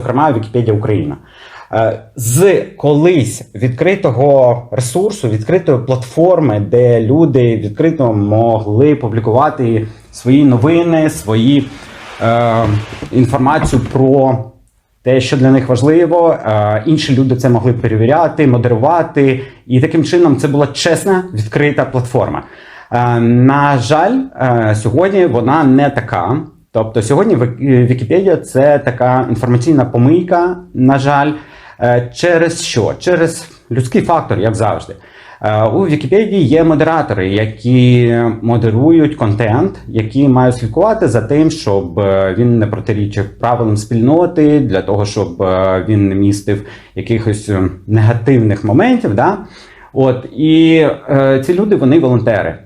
зокрема Вікіпедія Україна. Е, З колись відкритого ресурсу, відкритої платформи, де люди відкрито могли публікувати свої новини, свої е, інформацію про те, що для них важливо. Е, інші люди це могли перевіряти, модерувати, і таким чином це була чесна відкрита платформа. Е, на жаль, е, сьогодні вона не така. Тобто сьогодні Вікіпедія це така інформаційна помийка, на жаль, Е, через що? Через людський фактор, як завжди. Е, У Вікіпедії є модератори, які модерують контент, які мають слідкувати за тим, щоб е, він не протирічив правилам спільноти, для того, щоб він не містив якихось негативних моментів. Да? От, і е, ці люди вони волонтери.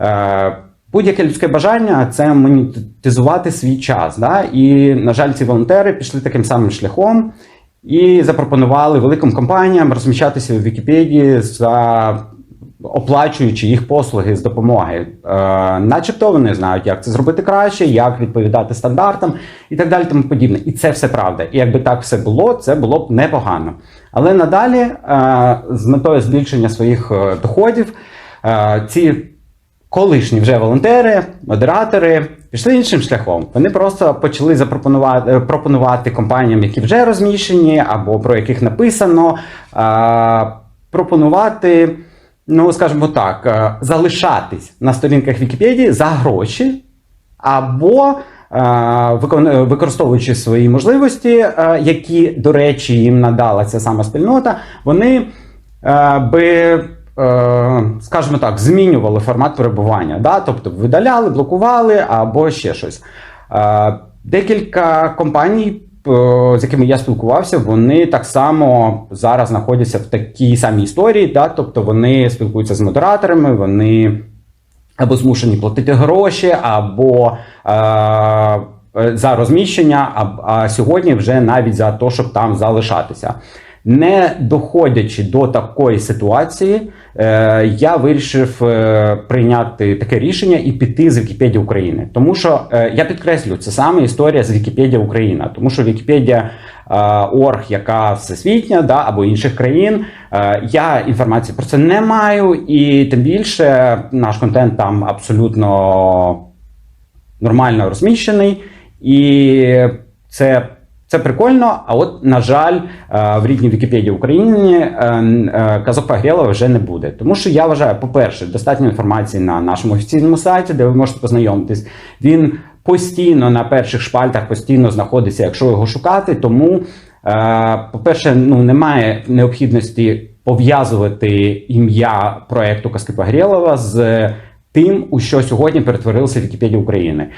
Е, Будь-яке людське бажання це монетизувати свій час. Да? І, на жаль, ці волонтери пішли таким самим шляхом і запропонували великим компаніям розміщатися в Вікіпедії за оплачуючи їх послуги з допомоги. Е, начебто вони знають, як це зробити краще, як відповідати стандартам і так далі, тому подібне. І це все правда. І якби так все було, це було б непогано. Але надалі, е, з метою збільшення своїх е, доходів, е, ці колишні вже волонтери, модератори пішли іншим шляхом. Вони просто почали запропонувати е, пропонувати компаніям, які вже розміщені, або про яких написано, пропонувати, ну скажімо так, е, залишатись на сторінках Вікіпедії за гроші, або е, використовуючи свої можливості, які, до речі, їм надала ця сама спільнота, вони би, скажімо так, змінювали формат перебування. Да? Тобто видаляли, блокували або ще щось. Е, Декілька компаній, е, з якими я спілкувався, вони так само зараз знаходяться в такій самій історії. Да? Тобто вони спілкуються з модераторами, вони або змушені платити гроші, або е, е, за розміщення, а сьогодні вже навіть за те, щоб там залишатися. Не доходячи до такої ситуації, е, я вирішив е, прийняти таке рішення і піти з Вікіпедії України. Тому що е, я підкреслю, це саме історія з Вікіпедія Україна, тому що Вікіпедія орг, яка всесвітня, да, або інших країн. Я інформації про це не маю, і тим більше наш контент там абсолютно нормально розміщений, і це, це прикольно. А от, на жаль, е, в рідній Вікіпедії України е, е, казок Погрєлова вже не буде. Тому що я вважаю, по-перше, достатньо інформації на нашому офіційному сайті, де ви можете познайомитись. Він постійно на перших шпальтах постійно знаходиться, якщо його шукати. Тому, по-перше, ну немає необхідності пов'язувати ім'я проекту Казки Погрєлова з тим, у що сьогодні перетворилася Вікіпедія України.